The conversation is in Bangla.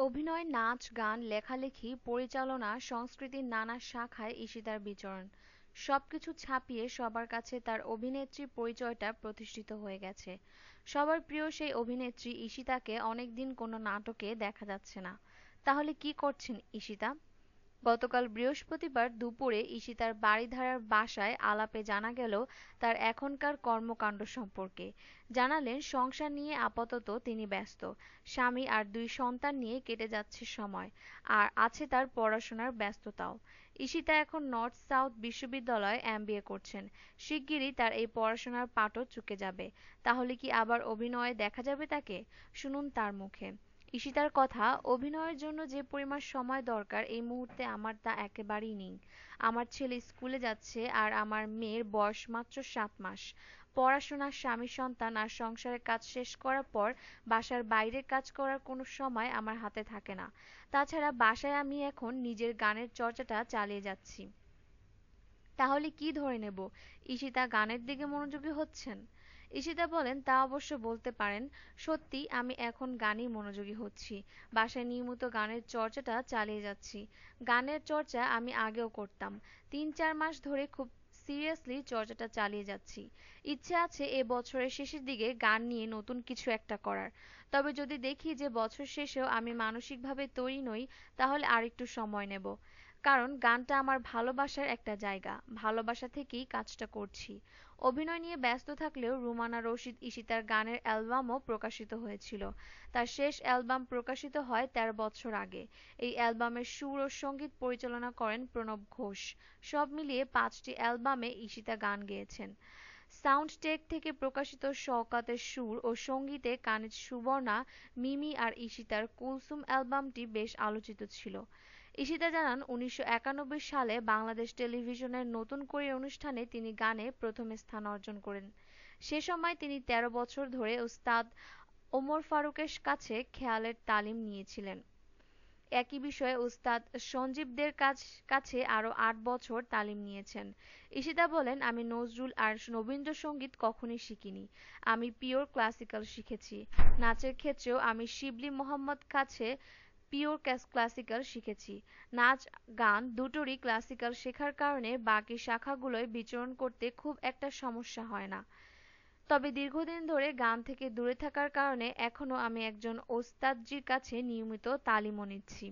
অভিনয়, নাচ, গান, লেখালেখি, পরিচালনা, সংস্কৃতির নানা শাখায় ঈশিতার বিচরণ। সবকিছু ছাপিয়ে সবার কাছে তার অভিনেত্রী পরিচয়টা প্রতিষ্ঠিত হয়ে গেছে। সবার প্রিয় সেই অভিনেত্রী ঈশিতাকে অনেকদিন কোনো নাটকে দেখা যাচ্ছে না। তাহলে কি করছেন ঈশিতা? গতকাল বৃহস্পতিবার দুপুরে ঈশিতার বারিধারার বাসায় আলাপে জানা গেল তার এখনকার কর্মকাণ্ড সম্পর্কে। জানালেন, সংসার নিয়ে আপাতত তিনি ব্যস্ত। স্বামী আর দুই সন্তান নিয়ে কেটে যাচ্ছে সময়। আর আছে তার পড়াশোনার ব্যস্ততাও। ঈশিতা এখন নর্থ সাউথ বিশ্ববিদ্যালয়ে এমবিএ করছেন। শিগগিরই তার এই পড়াশোনার পাটও চুকে যাবে। তাহলে কি আবার অভিনয়ে দেখা যাবে তাকে? শুনুন তার মুখে। ঈশিতার কথা, অভিনয়ের জন্য যে পরিমাণ সময় দরকার এই মুহূর্তে আমার তা একেবারেই নেই। আমার ছেলে স্কুলে যাচ্ছে আর আমার মেয়ের বয়স মাত্র সাত মাস। পড়াশোনা, স্বামী সন্তান আর সংসারের কাজ শেষ করার পর বাসার বাইরে কাজ করার কোনো সময় আমার হাতে থাকে না। তাছাড়া বাসায় আমি এখন নিজের গানের চর্চাটা চালিয়ে যাচ্ছি। তাহলে কি ধরে নেব ঈশিতা গানের দিকে মনোযোগী হচ্ছেন? ঈশিতা বলেন, তা অবশ্য বলতে পারেন। সত্যি, আমি এখন গানেই মনোযোগী হচ্ছি। বাসায় নিয়মিত গানের চর্চাটা চালিয়ে যাচ্ছি। গানের চর্চা আমি আগেও করতাম। তিন চার মাস ধরে খুব সিরিয়াসলি চর্চাটা চালিয়ে যাচ্ছি। ইচ্ছে আছে এ বছরের শেষের দিকে গান নিয়ে নতুন কিছু একটা করার। তবে যদি দেখি যে বছর শেষেও আমি মানসিকভাবে তৈরি নই, তাহলে আর একটু সময় নেব। কারণ গানটা আমার ভালোবাসার একটা জায়গা, ভালোবাসা থেকেই কাজটা করছি। অভিনয় নিয়ে ব্যস্ত থাকলেও রুমানা রশিদ ঈশিতার গানের অ্যালবামও প্রকাশিত হয়েছিল। তার শেষ অ্যালবাম প্রকাশিত হয় তেরো বছর আগে। এই অ্যালবামের সুর ও সংগীত পরিচালনা করেন প্রণব ঘোষ। সব মিলিয়ে পাঁচটি অ্যালবামে ইশিতা গান গেয়েছেন। সাউন্ড টেক থেকে প্রকাশিত শওকাতের সুর ও সঙ্গীতে কানিজ সুবর্ণা, মিমি আর ঈশিতার কুলসুম অ্যালবামটি বেশ আলোচিত ছিল। ঈশিতা জানান, উনিশশো একানব্বই সালে বাংলাদেশ টেলিভিশনের নতুন করে অনুষ্ঠানে তিনি গানে প্রথমে স্থান অর্জন করেন। সে সময় তিনি ১৩ বছর ধরে ওস্তাদ ওমর ফারুকের কাছে খেয়ালের তালিম নিয়েছিলেন। একই বিষয়ে উস্তাদ সঞ্জীবদের কাছে আরও আট বছর তালিম নিয়েছেন। ঈশিতা বলেন, আমি নজরুল আর রবীন্দ্রসঙ্গীত কখনই শিখিনি। আমি পিওর ক্লাসিক্যাল শিখেছি। নাচের ক্ষেত্রেও আমি শিবলি মোহাম্মদ কাছে পিওর ক্লাসিক্যাল শিখেছি। নাচ, গান দুটোরই ক্লাসিক্যাল শেখার কারণে বাকি শাখাগুলোয় বিচরণ করতে খুব একটা সমস্যা হয় না। তবে দীর্ঘদিন ধরে গান থেকে দূরে থাকার কারণে এখনও আমি একজন ওস্তাদজির কাছে নিয়মিত তালিমও নিচ্ছি।